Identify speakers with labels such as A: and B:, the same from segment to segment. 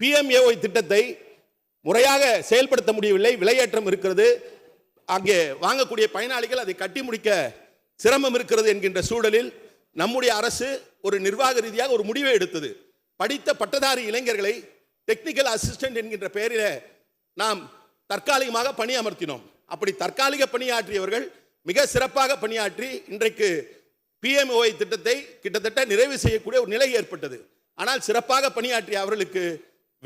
A: PMAY திட்டத்தை முறையாக செயல்படுத்த முடியவில்லை. விலையேற்றம் இருக்கிறது. அங்கே வாங்கக்கூடிய பயனாளிகள் அதை கட்டி முடிக்க சிரமம் இருக்கிறது என்கின்ற சூழலில் நம்முடைய அரசு ஒரு நிர்வாக ரீதியாக ஒரு முடிவை எடுத்தது. படித்த பட்டதாரி இளைஞர்களை டெக்னிக்கல் அசிஸ்டன்ட் என்கின்ற பெயரில் நாம் தற்காலிகமாக பணி அமர்த்தினோம். அப்படி தற்காலிக பணியாற்றியவர்கள் மிக சிறப்பாக பணியாற்றி இன்றைக்கு பிஎம்ஓஐ திட்டத்தை கிட்டத்தட்ட நிறைவு செய்யக்கூடிய ஒரு நிலை ஏற்பட்டது. ஆனால் சிறப்பாக பணியாற்றிய அவர்களுக்கு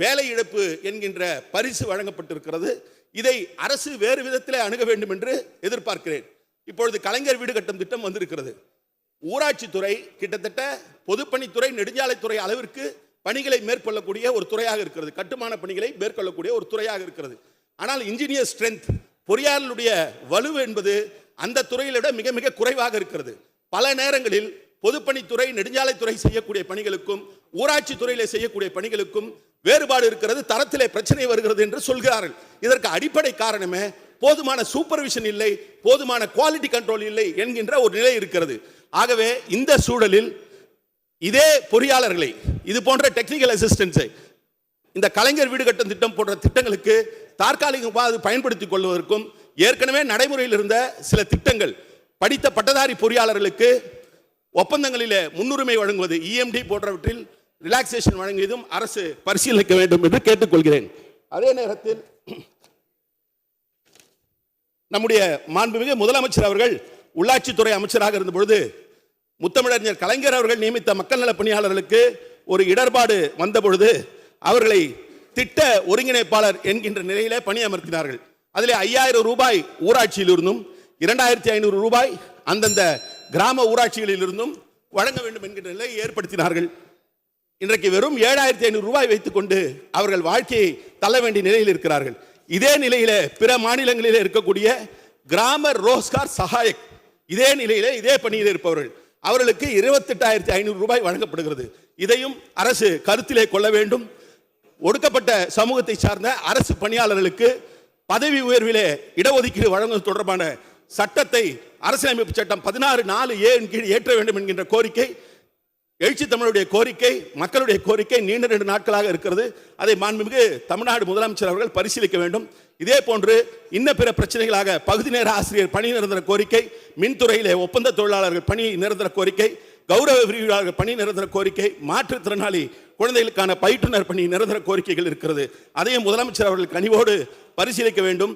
A: வேலை இழப்பு என்கின்ற பரிசு வழங்கப்பட்டிருக்கிறது. இதை அரசு வேறு விதத்திலே அணுக வேண்டும் என்று எதிர்பார்க்கிறேன். இப்பொழுது கலைஞர் வீடு கட்டும் திட்டம் வந்திருக்கிறது. ஊராட்சித்துறை கிட்டத்தட்ட பொதுப்பணித்துறை நெடுஞ்சாலைத்துறை அளவிற்கு பணிகளை மேற்கொள்ளக்கூடிய ஒரு துறையாக இருக்கிறது. கட்டுமான பணிகளை மேற்கொள்ளக்கூடிய ஒரு துறையாக இருக்கிறது. ஆனால் இன்ஜினியர் ஸ்ட்ரென்த் பொறியாளருடைய வலு என்பது அந்த துறையில விட மிக மிக குறைவாக இருக்கிறது. பல நேரங்களில் பொதுப்பணித்துறை நெடுஞ்சாலைத்துறை செய்யக்கூடிய பணிகளுக்கும் ஊராட்சி துறையிலே செய்யக்கூடிய பணிகளுக்கும் வேறுபாடு இருக்கிறது தரத்திலே பிரச்சனை வருகிறது என்று சொல்கிறார்கள். இதற்கு அடிப்படை காரணமே போதுமான சூப்பர்விஷன் இல்லை போதுமான குவாலிட்டி கண்ட்ரோல் இல்லை என்கின்ற ஒரு நிலை இருக்கிறது. ஆகவே இந்த சூழலில் இதே பொறியாளர்களை இது போன்ற டெக்னிக்கல் அசிஸ்டன்ஸை இந்த கலைஞர் வீடு கட்டும் திட்டம் போன்ற திட்டங்களுக்கு தற்காலிகமாக பயன்படுத்திக் கொள்வதற்கும் ஏற்கனவே நடைமுறையில் இருந்த சில திட்டங்கள் படித்த பட்டதாரி பொறியாளர்களுக்கு ஒப்பந்தங்களிலே முன்னுரிமை வழங்குவது இஎம்டி போன்றவற்றில் ரிலாக்ஸேஷன் வழங்கியதும் அரசு பரிசீலிக்க வேண்டும் என்று கேட்டுக்கொள்கிறேன். அதே நேரத்தில் நம்முடைய மாண்புமிகு முதலமைச்சர் அவர்கள் உள்ளாட்சித்துறை அமைச்சராக இருந்த பொழுது முத்தமிழறிஞர் கலைஞர் அவர்கள் நியமித்த மக்கள் நல பணியாளர்களுக்கு ஒரு இடர்பாடு வந்த பொழுது அவர்களை திட்ட ஒருங்கிணைப்பாளர் என்கின்ற நிலையிலே பணியமர்த்தினார்கள். அதிலே ஐயாயிரம் ரூபாய் ஊராட்சியிலிருந்தும் இரண்டாயிரத்தி ஐநூறு ரூபாய் அந்தந்த கிராம ஊராட்சிகளில் இருந்தும் வழங்க வேண்டும் என்கின்ற நிலையை ஏற்படுத்தினார்கள். இன்றைக்கு வெறும் ஏழாயிரத்தி ஐநூறு ரூபாய் வைத்துக்கொண்டு அவர்கள் வாழ்க்கையை தள்ள வேண்டிய நிலையில் இருக்கிறார்கள். இதே நிலையில பிற மாநிலங்களிலே இருக்கக்கூடிய கிராம ரோஸ்கார் சகாயக் இதே நிலையிலே இதே பணியில் இருப்பவர்கள். அவர்களுக்கு இருபத்தெட்டாயிரத்தி ஐநூறு ரூபாய் வழங்கப்படுகிறது. இதையும் அரசு கருத்திலே கொள்ள வேண்டும். ஒடுக்கப்பட்ட சமூகத்தை சார்ந்த அரசு பணியாளர்களுக்கு பதவி உயர்விலே இடஒதுக்கீடு வழங்குவது தொடர்பான சட்டத்தை அரசியலமைப்பு சட்டம் பதினாறு நாலு ஏ கீழ் ஏற்ற வேண்டும் என்கின்ற கோரிக்கை எழுச்சி தமிழுடைய கோரிக்கை மக்களுடைய கோரிக்கை நீண்ட ரெண்டு நாட்களாக இருக்கிறது. அதை மாண்புமிகு தமிழ்நாடு முதலமைச்சர் அவர்கள் பரிசீலிக்க வேண்டும். இதே போன்று இன்ன பிற பிரச்சனைகளாக பகுதி நேர ஆசிரியர் பணி நிரந்தர கோரிக்கை மின்துறையிலே ஒப்பந்த தொழிலாளர்கள் பணி நிரந்தர கோரிக்கை கௌரவ விரிவாளர்கள் பணி நிரந்தர கோரிக்கை மாற்றுத்திறனாளி குழந்தைகளுக்கான பயிற்றுனர் பணி நிரந்தர கோரிக்கைகள் இருக்கிறது. அதையும் முதலமைச்சர் அவர்கள் கனிவோடு பரிசீலிக்க வேண்டும்.